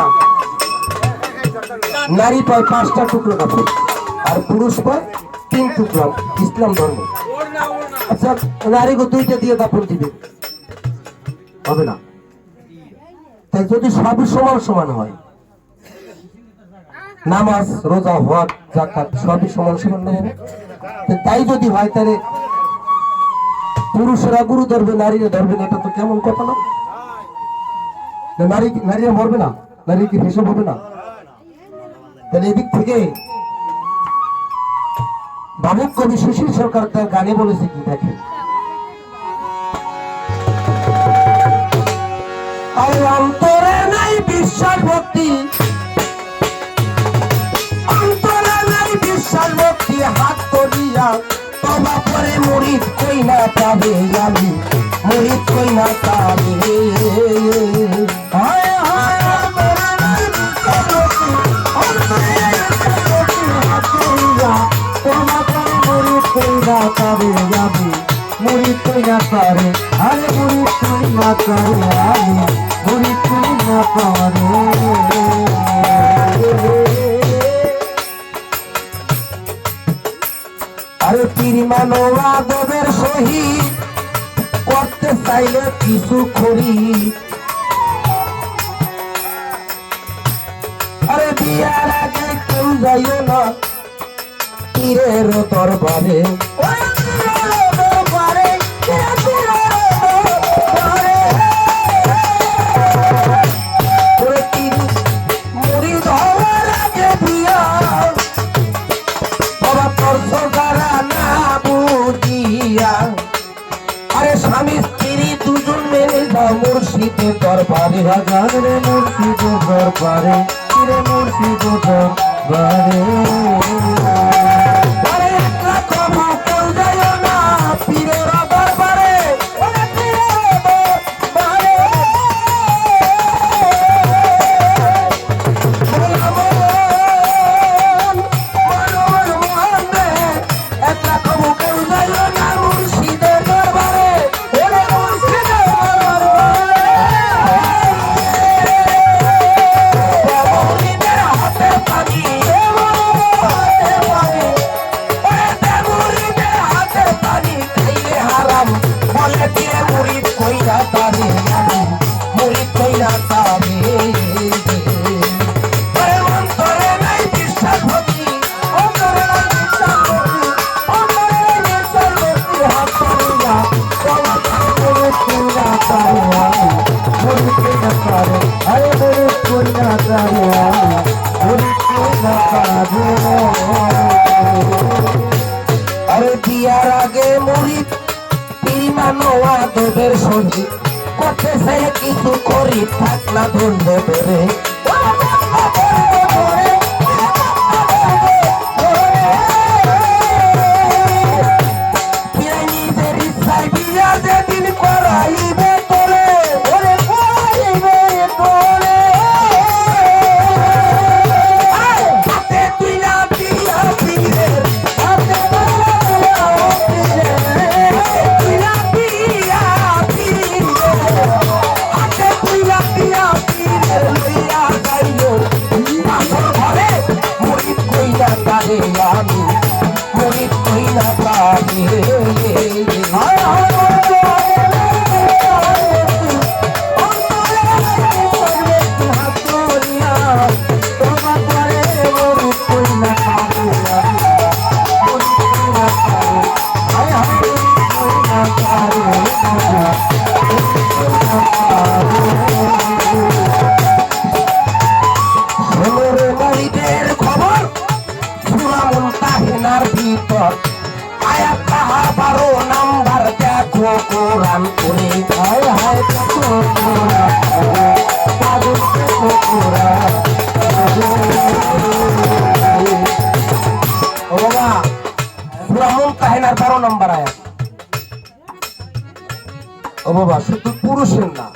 না। নারী পায় পাঁচটা টুকরো কাপড় আর পুরুষ পায় তিন টুকরো ইসলাম ধর্ম। আচ্ছা নারীকে দুইটা দিয়ে কাপড় দিবে। হবে না? তাই যদি সবই সমান সমান হয় নামাজ রোজা হজ জাকাত সবই সমান সমান না? তাই যদি হয় তাহলে পুরুষরা গুরু ধরবে নারীরা ধরবে না এটা তো কেমন কথা না, নারী নারীরা মরবে না? নারী কি হিসাব হবে না? তাহলে এদিক থেকে বাবুক কবি সুশীল সরকার তার গানে বলেছে কি, দেখেন। অন্তরে নাই বিশ্বাস ভক্তি অন্তরে নাই বিশ্বাস ভক্তি হাত করিয়া তবা পরে মরিত কই না পাবে আমি। মরিত কই না পাবে হায় হায় পারে আরে মরিত কই না পারে আমি মরিত কই না পারে। আরে তিরিমানো আদবের সহিত করতে চাইলে কিছু করি। আরে বিয়ার আগে কেউ যাইও না তীরের দরবারে, রে মুর্শিদের দরবারে আরে থাকলা ধরলে বেড়ে শুধু পুরুষের না,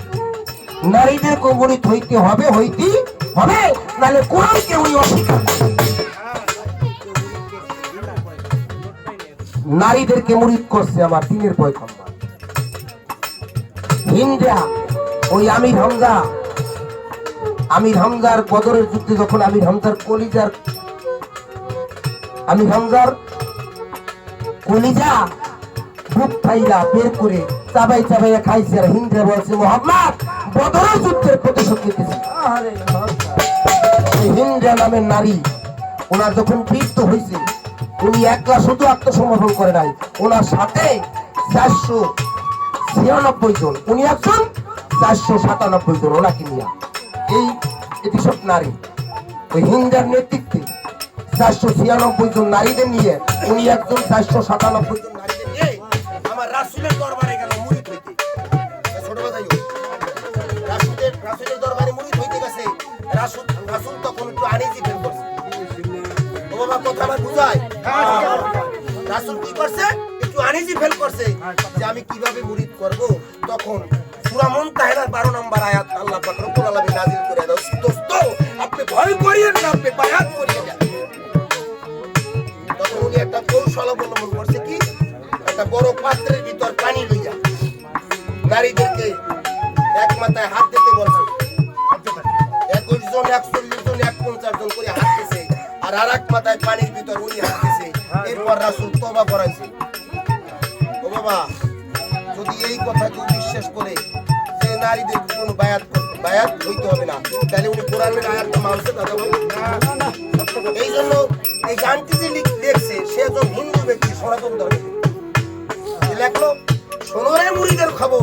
নারীদের কবরিত হইতে হবে হইতে হবে, নাহলে কোরআন কেউই অস্বীকার নারীদেরকে মুরিদ করছে আমার দিনের পয়খম্বর হিন্দা ওই আমির হামজা। আমির হামজার বদরের যুদ্ধে যখন আমির হামজার কলিজার আমির হামজার কলিজা বুক ফাইলা বের করে চাবাই চাবাইয়া খাইছে আর হিন্দে বলছে মোহাম্মদ বদরের যুদ্ধের প্রতিশোধ নিতেছে। হিন্দা নামের নারী ওনার যখন মৃত্যু হয়েছে উনি একলা শুধু আত্মসমর্পণ করে নাই ওনার সাথে চারশো ছিয়ানব্বই জন উনি একজন চারশো সাতানব্বই জন ওনাকে নিয়ে। এই এটি সব নারী ওই হিন্দার নেতৃত্বে চারশো ছিয়ানব্বই জন নারীদের নিয়ে উনি একজন চারশো সাতানব্বই জন নারীদের নিয়ে আমার রাসুলের দরবারে রাসুল রাসুল তখন একটু আনিজি ফেল করছে। ও বাবা কথা আমার বুঝায়? রাসুল কি করছে? একটু আনিজি ফেল করছে যে আমি কীভাবে মুরিদ করব? তখন নম্বর আয়াত আল্লাহ পাক রব্বুল আলামিন নাযিল করে দাও দোস্ত আপনি ভয় করিয়েন না আপনি বায়াত তখন উনি একটা কৌশল অবলম্বন করছে কি? একটা বড় পাত্রের ভিতর পানি লইয়া নারীদেরকে এক মাথায় হাত দিতে বলছে। জন একচল্লিশ জন এক পঞ্চাশ জন করে হাত দিছে আর আর এক মাথায় পানির ভিতর উনি হাত দিছে এরপর রাসুল তবা করাইছে। ও বাবা যদি এই কথা কেউ বিশ্বাস করে যে নারীদের কোনো বায়াত বায়াত হইতে হবে না তাহলে উনি কোরআনের আয়াতটা মানছে দাদা ভাই? এই জন্য এই গানটি যে লিখ- লিখছে সে একজন হিন্দু ব্যক্তি সনাতন ধর্মের। লেখলো সোনরে মুড়িদের খবর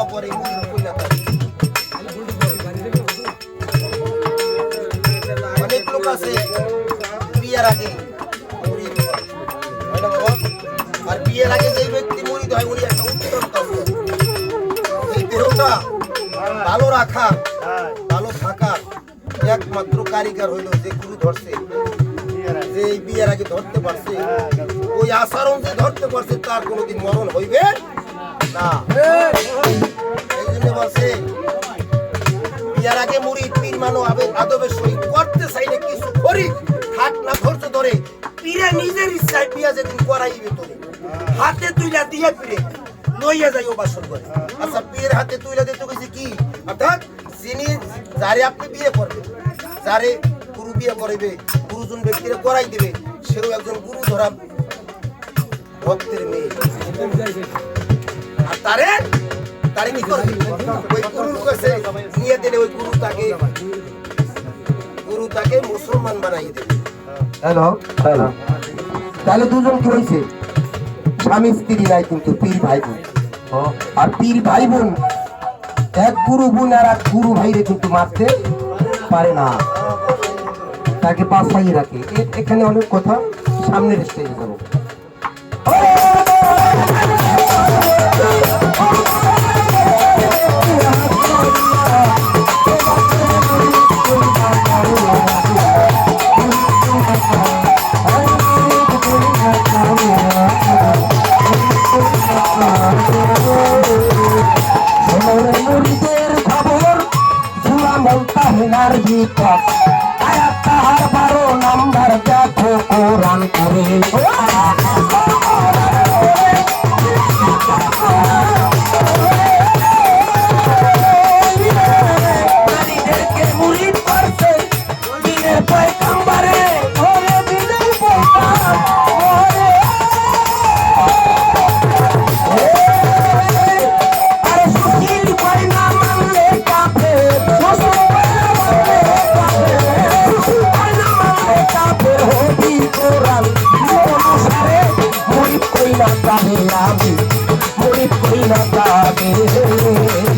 তওবা করে কইলা। অনেক লোক আছে, বিয়ের আগে না? আর বিয়ের আগে যেই ব্যক্তি মুড়িদ হয়, উনি একটা উত্তম কাজ এই দেহটা ভালো রাখা, ভালো থাকা একমাত্র কারিগর হইল যে গুরু ধরছে যে এই বিয়ের আগে ধরতে পারছে ওই আচরণ যে ধরতে পারছে, তার কোনোদিন মরণ হইবে আচ্ছা যিনি যারে আপনি বিয়ে করবেন, যারে গুরু বিয়ে করাইবে, গুরুজন ব্যক্তিরা করাই দিবে, সেও একজন গুরু ধরা ভক্তের মেয়ে। আর তারে তারে কি করবে? ওই গুরুর কাছে নিয়ে দিলে ওই গুরু তাকে গুরু তাকে মুসলমান বানাই দেবে। হ্যালো? হ্যালো। তাহলে দুজন কি হয়েছে? স্বামী স্ত্রী নাই কিন্তু পীর ভাই বোন আর পীর ভাই বোন এক গুরু বোন আর এক গুরু ভাইরে কিন্তু মারতে পারে না। তাকে বাঁচাই রাখে। এখানে অনেক কথা সামনের স্টেজে যাব। দেহটি কোরাল। অনুসারে মরিব কইলা তাহে আমি। মরিব কইলা তাহে